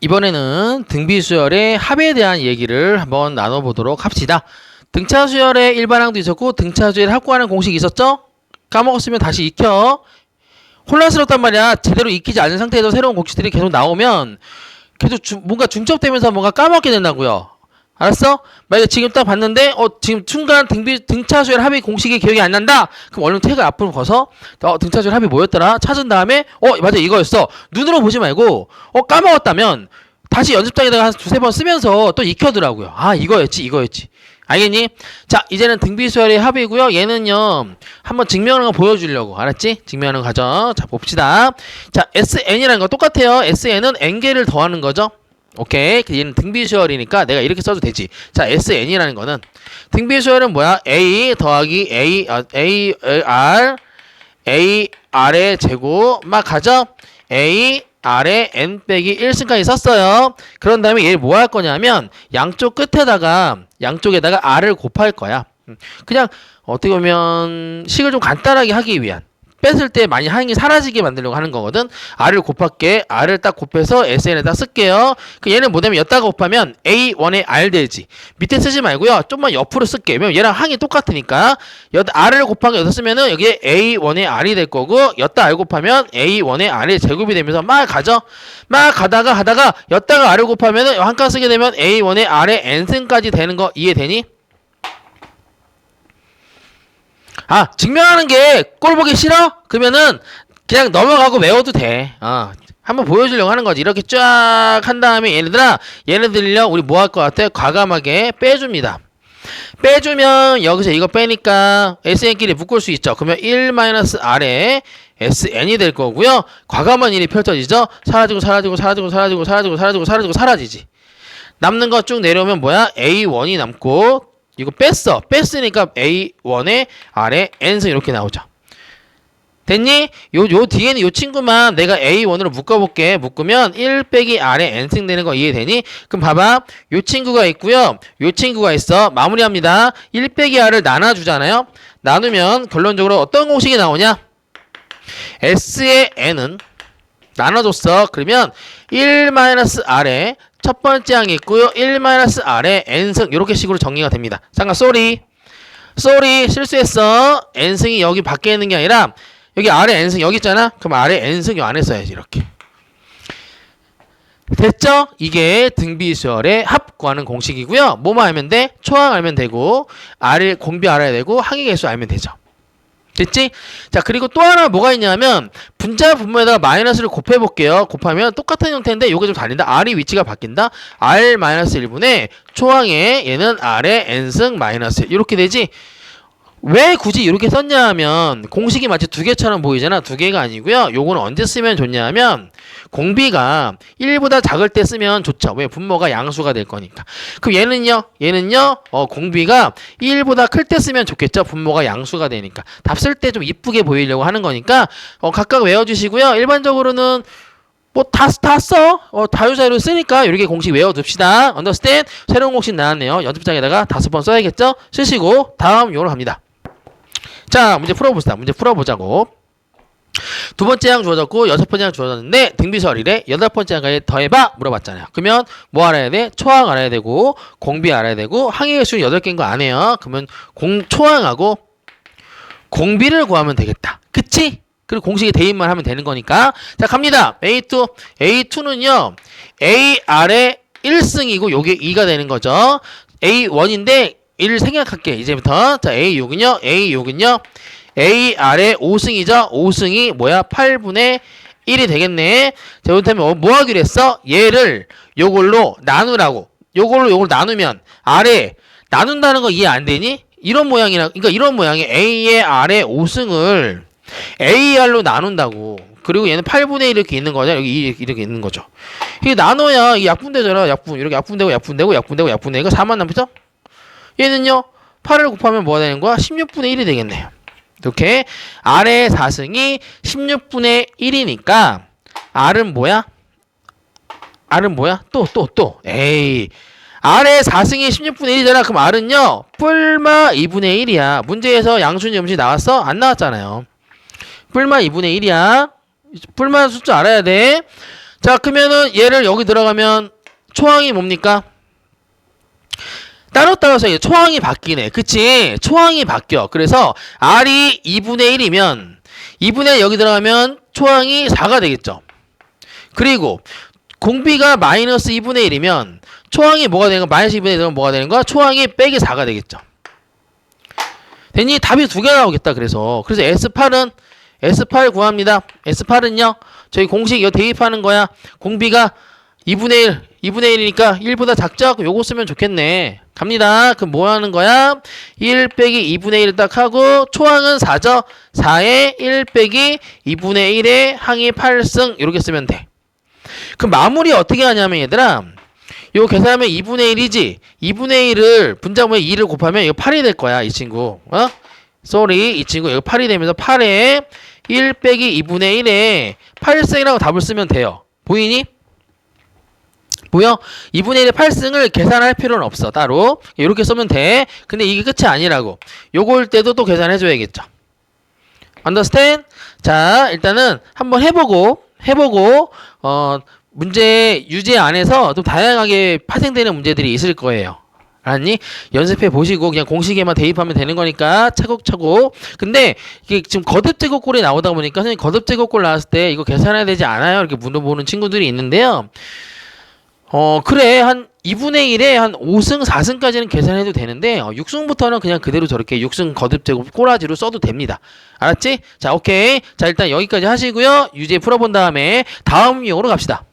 이번에는 등비수열의 합에 대한 얘기를 한번 나눠보도록 합시다. 등차수열의 일반항도 있었고 등차수열 합구하는 공식이 있었죠? 까먹었으면 다시 익혀. 혼란스럽단 말이야. 제대로 익히지 않은 상태에서 새로운 공식들이 계속 나오면 계속 주- 뭔가 중첩되면서 뭔가 까먹게 된다고요. 알았어? 만약에 지금 딱 봤는데 어 지금 순간 등비 등차수열 합의 공식이 기억이 안 난다. 그럼 얼른 태그 앞으로 가서 어 등차수열 합의 뭐였더라? 찾은 다음에 어 맞아 이거였어. 눈으로 보지 말고 어 까먹었다면 다시 연습장에다가 한 두세 번 쓰면서 또 익혀두라고요. 아 이거였지 이거였지. 알겠니? 자 이제는 등비수열의 합이고요. 얘는요 한번 증명하는 거 보여주려고 알았지? 증명하는 거 가져. 자 봅시다. 자 SN이라는 거 똑같아요. SN은 n개를 더하는 거죠. 오케이. 그 얘는 등비수열이니까 내가 이렇게 써도 되지. 자, SN이라는 거는 등비수열은 뭐야? A 더하기 A 아, A R A R의 제곱 막 가죠? A R에 N 빼기 1승까지 썼어요. 그런 다음에 얘를 뭐 할 거냐면 양쪽 끝에다가 양쪽에다가 R을 곱할 거야. 음, 그냥 어떻게 보면 식을 좀 간단하게 하기 위한 뺐을 때 많이 항이 사라지게 만들려고 하는 거거든. R을 곱할게. R을 딱 곱해서 SN에다 쓸게요. 그 얘는 뭐냐면 여기다가 곱하면 A1에 R 되지. 밑에 쓰지 말고요. 좀만 옆으로 쓸게. 왜냐면 얘랑 항이 똑같으니까. 여기 R을 곱한 거 여기다 쓰면은 여기에 A1에 R이 될 거고 여기다 R 곱하면 A1에 R의 제곱이 되면서 막 가죠. 막 가다가 하다가 여기다가 R을 곱하면은 한 칸 쓰게 되면 A1에 R의 N승까지 되는 거 이해되니? 아 증명하는 게 꼴 보기 싫어? 그러면은 그냥 넘어가고 외워도 돼. 어. 한번 보여주려고 하는 거지. 이렇게 쫙 한 다음에 얘네들아 얘네들요 우리 뭐 할 것 같아? 과감하게 빼줍니다. 빼주면 여기서 이거 빼니까 SN끼리 묶을 수 있죠. 그러면 1-R에 SN이 될 거고요. 과감한 일이 펼쳐지죠. 사라지고 사라지고 사라지고 사라지고 사라지고 사라지고 사라지고 사라지지. 남는 거쭉 내려오면 뭐야? A1이 남고 이거 뺐어. 뺐으니까 A1에 아래 N승 이렇게 나오죠. 됐니? 요, 요 뒤에는 요 친구만 내가 A1으로 묶어볼게. 묶으면 1 빼기 R에 N승 되는 거 이해되니? 그럼 봐봐. 요 친구가 있고요. 요 친구가 있어. 마무리합니다. 1 빼기 R을 나눠주잖아요. 나누면 결론적으로 어떤 공식이 나오냐? S의 N은 나눠줬어. 그러면 1-R에 첫 번째 항이 있고요. 1-R에 N승 이렇게 식으로 정리가 됩니다. 잠깐 쏘리. 쏘리 실수했어. N승이 여기 밖에 있는 게 아니라 여기 아래 N승 여기 있잖아. 그럼 아래 N승 요 안에 써야지 이렇게. 됐죠? 이게 등비수열의 합 구하는 공식이고요. 뭐만 알면 돼? 초항 알면 되고 R을 공비 알아야 되고 항의 개수 알면 되죠. 됐지? 자 그리고 또 하나 뭐가 있냐면 분자 분모에다가 마이너스를 곱해 볼게요. 곱하면 똑같은 형태인데 요게 좀 다른다. R이 위치가 바뀐다. R 마이너스 1분의 초항에 얘는 R의 N승 마이너스 1 이렇게 되지. 왜 굳이 이렇게 썼냐 하면 공식이 마치 두 개처럼 보이잖아. 두 개가 아니고요. 요거는 언제 쓰면 좋냐 하면 공비가 1보다 작을 때 쓰면 좋죠. 왜? 분모가 양수가 될 거니까. 그럼 얘는요? 얘는요? 어, 공비가 1보다 클 때 쓰면 좋겠죠. 분모가 양수가 되니까. 답 쓸 때 좀 이쁘게 보이려고 하는 거니까 어, 각각 외워주시고요. 일반적으로는 뭐다 다 써. 어, 다유자로 쓰니까 이렇게 공식 외워둡시다. 언더스탠 새로운 공식 나왔네요. 연습장에다가 다섯 번 써야겠죠? 쓰시고 다음 요로 갑니다. 자, 문제 풀어봅시다. 문제 풀어보자고. 두 번째 항 주어졌고 여섯 번째 항 주어졌는데 등비설이래 여덟 번째 항에 더해봐 물어봤잖아요. 그러면 뭐 알아야 돼? 초항 알아야 되고 공비 알아야 되고 항의 개수는 여덟 개인 거안 해요. 그러면 공 초항하고 공비를 구하면 되겠다. 그치? 그리고 공식에 대입만 하면 되는 거니까 자 갑니다. A2 A2는요 AR의 1승이고 요게 2가 되는 거죠. A1인데 1을 생략할게. 이제부터 자 A6은요 A6은요. AR의 5승이죠? 5승이 뭐야? 8분의 1이 되겠네. 자 그렇다면 뭐 하기로 했어? 얘를 요걸로 나누라고. 요걸로 요걸 나누면 R에 나눈다는 거 이해 안 되니? 이런 모양이라 그러니까 이런 모양의 A의 R의 5승을 AR로 나눈다고. 그리고 얘는 8분의 1 이렇게 있는 거죠? 여기 이렇게, 있는 거죠. 이게 나눠야 이 약분 되잖아. 약분 이렇게 약분 되고 약분 되고 약분 되고 약분 되고 4만 남죠 얘는요 8을 곱하면 뭐가 되는 거야? 16분의 1이 되겠네요. 이렇게 R의 4승이 16분의 1이니까 R은 뭐야? R은 뭐야? 또 또 또. 에이. R의 4승이 16분의 1이잖아. 그럼 R은요 뿔마 2분의 1이야. 문제에서 양수인 점수 나왔어? 안 나왔잖아요. 뿔마 2분의 1이야. 뿔마 숫자 알아야 돼. 자, 그러면은 얘를 여기 들어가면 초항이 뭡니까? 따로따로서 이제 초항이 바뀌네. 그치? 초항이 바뀌어. 그래서 R이 2분의 1이면 2분의 1 여기 들어가면 초항이 4가 되겠죠. 그리고 공비가 마이너스 2분의 1이면 초항이 뭐가 되는 거? 마이너스 2분의 1 되면 뭐가 되는 거야? 초항이 빼기 4가 되겠죠. 됐니? 답이 두 개 나오겠다. 그래서 그래서 S8은 S8 구합니다. S8은요. 저희 공식 이거 대입하는 거야. 공비가 2분의 1, 2분의 1이니까 1보다 작죠? 요거 쓰면 좋겠네. 갑니다. 그럼 뭐 하는 거야? 1 빼기 2분의 1 딱 하고 초항은 4죠? 4에 1 빼기 2분의 1에 항이 8승 이렇게 쓰면 돼. 그럼 마무리 어떻게 하냐면 얘들아 이거 계산하면 2분의 1이지 2분의 1을 분자분의 2를 곱하면 이거 8이 될 거야 이 친구 어? 쏘리 이 친구 이거 8이 되면서 8에 1 빼기 2분의 1에 8승이라고 답을 쓰면 돼요 보이니? 보여? 2분의 1의 8승을 계산할 필요는 없어 따로 이렇게 쓰면 돼 근데 이게 끝이 아니라고 요걸 때도 또 계산해 줘야겠죠 understand? 자 일단은 한번 해보고 해보고 어 문제 유제 안에서 좀 다양하게 파생되는 문제들이 있을 거예요. 알았니? 연습해 보시고 그냥 공식에만 대입하면 되는 거니까 차곡차곡. 근데 이게 지금 거듭 제곱꼴이 나오다 보니까 선생님 거듭 제곱꼴 나왔을 때 이거 계산해야 되지 않아요? 이렇게 물어보는 친구들이 있는데요. 어 그래 한 2분의 1에 한 5승 4승까지는 계산해도 되는데 어, 6승부터는 그냥 그대로 저렇게 6승 거듭 제곱 꼬라지로 써도 됩니다. 알았지? 자 오케이 자 일단 여기까지 하시고요 유제 풀어본 다음에 다음 유형으로 갑시다.